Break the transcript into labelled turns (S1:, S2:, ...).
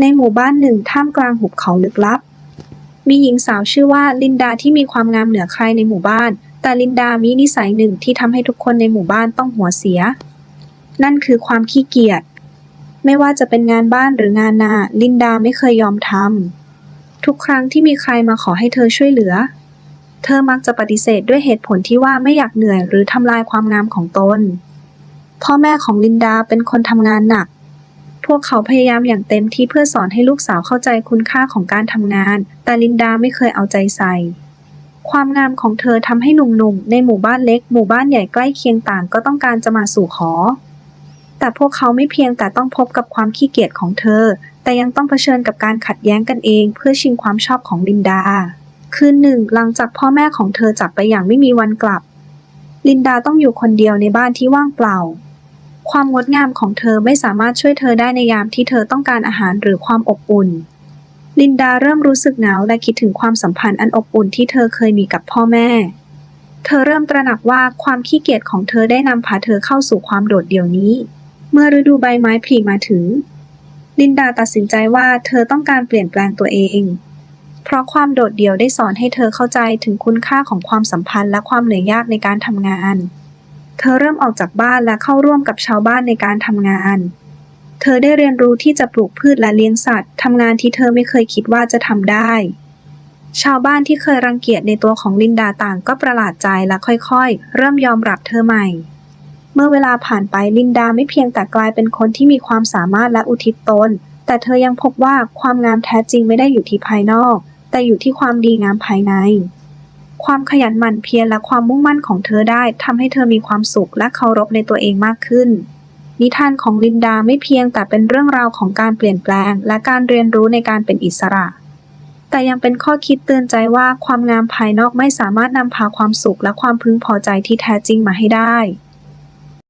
S1: ในหมู่บ้านหนึ่งท่ามกลางหุบเขาลึกลับ มีหญิงสาวชื่อว่าลินดาที่มีความงามเหนือใครในหมู่บ้าน แต่ลินดามีนิสัยหนึ่งที่ทำให้ทุกคนในหมู่บ้านต้องหัวเสีย นั่นคือความขี้เกียจ ไม่ว่าจะเป็นงานบ้านหรืองานนา ลินดาไม่เคยยอมทำทุกครั้งที่มีใครมาขอให้เธอช่วยเหลือ เธอมักจะปฏิเสธด้วยเหตุผลที่ว่าไม่อยากเหนื่อยหรือทำลายความงามของตน พ่อแม่ของลินดาเป็นคนทำงานหนัก พวกเขาพยายามอย่างเต็มที่เพื่อสอนให้ลูกสาวเข้าใจคุณค่าของการทำงาน แต่ลินดาไม่เคยเอาใจใส่ ความงามของเธอทำให้หนุ่มๆ ในหมู่บ้านเล็ก หมู่บ้านใหญ่ใกล้เคียงต่างก็ต้องการจะมาสู่ขอ แต่พวกเขาไม่เพียงแต่ต้องพบกับความขี้เกียจของเธอ แต่ยังต้องเผชิญกับการขัดแย้งกันเอง เพื่อชิงความชอบของลินดา คืนหนึ่งหลังจากพ่อแม่ของเธอจากไปอย่างไม่มีวันกลับ ลินดาต้องอยู่คนเดียวในบ้านที่ว่างเปล่า ความงดงามของเธอไม่สามารถช่วยเธอได้ในยามที่เธอต้องการอาหารหรือความอบอุ่น ลินดาเริ่มรู้สึกหงาวและคิดถึงความสัมพันธ์อันอบอุ่นที่เธอเคยมีกับพ่อแม่ เธอเริ่มตระหนักว่าความขี้เกียจของเธอได้นำพาเธอเข้าสู่ความโดดเดี่ยวนี้ เมื่อฤดูใบไม้ผลิมาถึง ลินดาตัดสินใจว่าเธอต้องการเปลี่ยนแปลงตัวเอง เพราะความโดดเดี่ยวได้สอนให้เธอเข้าใจถึงคุณค่าของความสัมพันธ์และความเหนื่อยยากในการทำงาน เธอเริ่มออกจากบ้านและเข้าร่วมกับชาวบ้านในการทำงาน เธอได้เรียนรู้ที่จะปลูกพืชและเลี้ยงสัตว์ทำงานที่เธอไม่เคยคิดว่าจะทำได้ ชาวบ้านที่เคยรังเกียจในตัวของลินดาต่างก็ประหลาดใจและค่อยๆ เริ่มยอมรับเธอใหม่ เมื่อเวลาผ่านไปลินดาไม่เพียงแต่กลายเป็นคนที่มีความสามารถและอุทิศตน แต่เธอยังพบว่าความงามแท้จริงไม่ได้อยู่ที่ภายนอก แต่อยู่ที่ความดีงามภายใน ความขยันหมั่นเพียรและความมุ่งมั่นของเธอได้ทำให้เธอมีความสุขและเคารพในตัวเองมากขึ้น นิทานของลินดาไม่เพียงแต่เป็นเรื่องราวของการเปลี่ยนแปลง และการเรียนรู้ในการเป็นอิสระ แต่ยังเป็นข้อคิดเตือนใจว่าความงามภายนอกไม่สามารถนำพาความสุขและความพึงพอใจที่แท้จริงมาให้ได้